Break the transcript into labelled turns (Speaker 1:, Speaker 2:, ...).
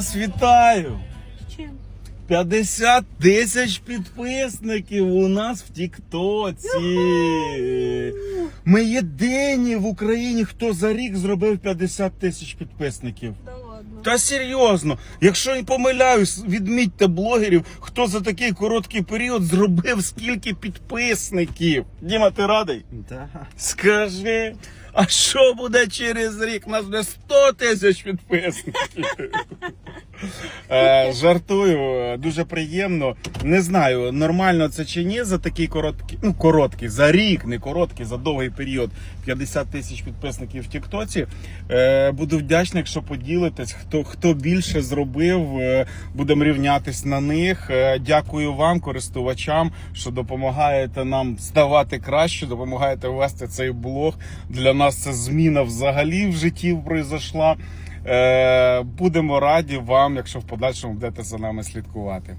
Speaker 1: Вас вітаю!
Speaker 2: Чим?
Speaker 1: 50 тисяч підписників у нас в Тіктоці. Ми єдині в Україні, хто за рік зробив 50 тисяч підписників. Та серйозно, якщо я помиляюсь, відмітьте блогерів, хто за такий короткий період зробив скільки підписників. Діма, ти радий?
Speaker 3: Да.
Speaker 1: Скажи, а що буде через рік? У нас буде 100 тисяч підписників. Е, жартую, дуже приємно. Не знаю, нормально це чи ні за такий короткий, ну короткий, за рік, не короткий, за довгий період 50 тисяч підписників в Тіктоці. Е, буду вдячний, якщо поділитесь. Хто хто більше зробив, е, будемо рівнятись на них. Дякую вам, користувачам, що допомагаєте нам ставати краще, допомагаєте вести цей блог. Для нас це зміна взагалі в житті произошла. Е, будемо раді вам, якщо в подальшому будете за нами слідкувати.